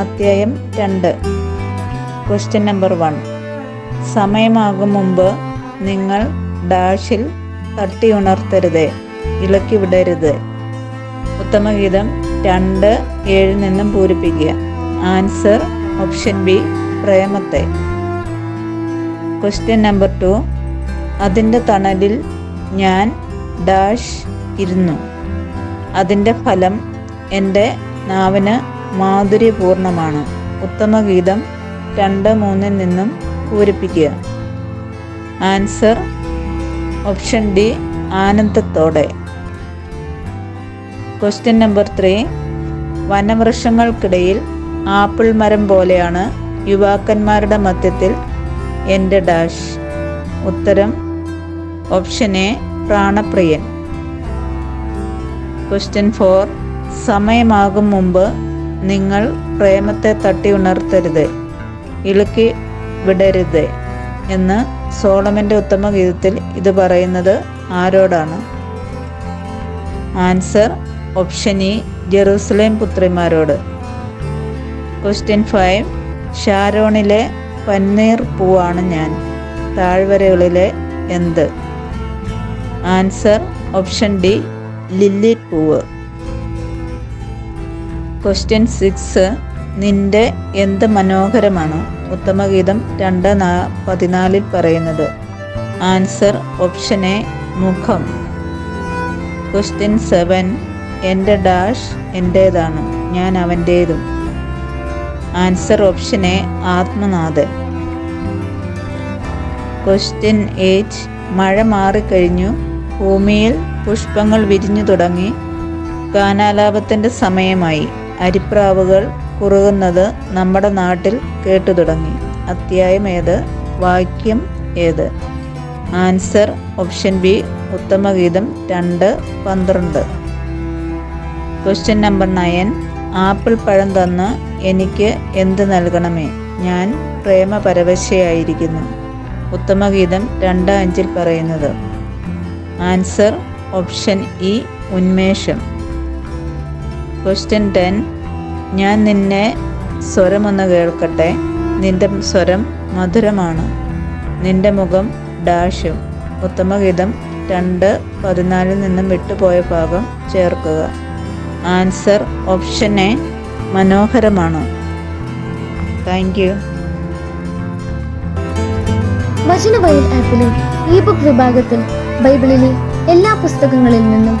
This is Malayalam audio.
അധ്യായം രണ്ട്. ക്വസ്റ്റ്യൻ നമ്പർ വൺ സമയമാകും മുമ്പ് നിങ്ങൾ ഡാഷിൽ തട്ടി ഉണർത്തരുതേ ഇളക്കി വിടരുത്. ഉത്തമഗീതം രണ്ട് ഏഴിൽ നിന്നും പൂരിപ്പിക്കുക. ആൻസർ ഓപ്ഷൻ ബി പ്രേമത്തെ. ക്വസ്റ്റ്യൻ നമ്പർ ടു അതിന്റെ തണലിൽ ഞാൻ ഡാഷ് ഇരുന്നു. അതിന്റെ ഫലം എന്റെ നാവിന് മാധുര്യപൂർണമാണ്. ഉത്തമഗീതം രണ്ട് മൂന്നിൽ നിന്നും പൂരിപ്പിക്കുക. ആൻസർ ഓപ്ഷൻ ഡി ആനന്ദത്തോടെ. ക്വസ്റ്റ്യൻ നമ്പർ ത്രീ വനവൃക്ഷങ്ങൾക്കിടയിൽ ആപ്പിൾ മരം പോലെയാണ് യുവാക്കന്മാരുടെ മധ്യത്തിൽ എന്റെ ഡാഷ്. ഉത്തരം ഓപ്ഷൻ എ പ്രാണപ്രിയൻ. ക്വസ്റ്റ്യൻ ഫോർ സമയമാകും മുമ്പ് നിങ്ങൾ പ്രേമത്തെ തട്ടി ഉണർത്തരുത് ഇളുക്കി വിടരുത് എന്ന് സോളമന്റെ ഉത്തമ ഗീതത്തിൽ ഇത് പറയുന്നത് ആരോടാണ്? ആൻസർ ഓപ്ഷൻ ഇ ജെറൂസലേം പുത്രിമാരോട്. ക്വസ്റ്റ്യൻ ഫൈവ് ഷാരോണിലെ പന്നീർ പൂവാണ് ഞാൻ താഴ്വരകളിലെ എന്ത്? ആൻസർ ഓപ്ഷൻ ഡി ലില്ലി പൂവ്. ക്വസ്റ്റ്യൻ സിക്സ് നിന്റെ എന്ത് മനോഹരമാണ്? ഉത്തമഗീതം രണ്ട് നാ പതിനാലിൽ പറയുന്നത്. ആൻസർ ഓപ്ഷൻ എ മുഖം. ക്വസ്റ്റ്യൻ സെവൻ എന്റെ ഡാഷ് എന്റേതാണ് ഞാൻ അവന്റേതും. ആൻസർ ഓപ്ഷൻ എ ആത്മനാഥൻ. ക്വസ്റ്റ്യൻ എയ്റ്റ് മഴ മാറിക്കഴിഞ്ഞു. ഭൂമിയിൽ പുഷ്പങ്ങൾ വിരിഞ്ഞു തുടങ്ങി. ഗാനാലാപത്തിന്റെ സമയമായി. അരിപ്രാവുകൾ കുറുകുന്നത് നമ്മുടെ നാട്ടിൽ കേട്ടു തുടങ്ങി. അധ്യായം ഏത്? വാക്യം ഏത്? ആൻസർ ഓപ്ഷൻ ബി ഉത്തമഗീതം രണ്ട് പന്ത്രണ്ട്. ക്വസ്റ്റ്യൻ നമ്പർ നയൻ ആപ്പിൾ പഴം തന്ന് എനിക്ക് എന്ത് നൽകണമേ? ഞാൻ പ്രേമപരവശയായിരിക്കുന്നു. ഉത്തമഗീതം രണ്ട് അഞ്ചിൽ പറയുന്നത്. ആൻസർ ഓപ്ഷൻ ഇ ഉന്മേഷം. ക്വസ്റ്റ്യൻ ടെൻ ഞാൻ നിന്നെ സ്വരമൊന്ന് കേൾക്കട്ടെ. നിന്റെ സ്വരം മധുരമാണ്. നിന്റെ മുഖം ഡാഷും. ഉത്തമഗീതം രണ്ട് പതിനാലിൽ നിന്നും വിട്ടുപോയ ഭാഗം ചേർക്കുക. ആൻസർ ഓപ്ഷൻ എ മനോഹരമാണ്. താങ്ക് യു വചനവയൽ ആപ്പിലെ ഇ ബുക്ക് വിഭാഗത്തിൽ ബൈബിളിലെ എല്ലാ പുസ്തകങ്ങളിൽ നിന്നും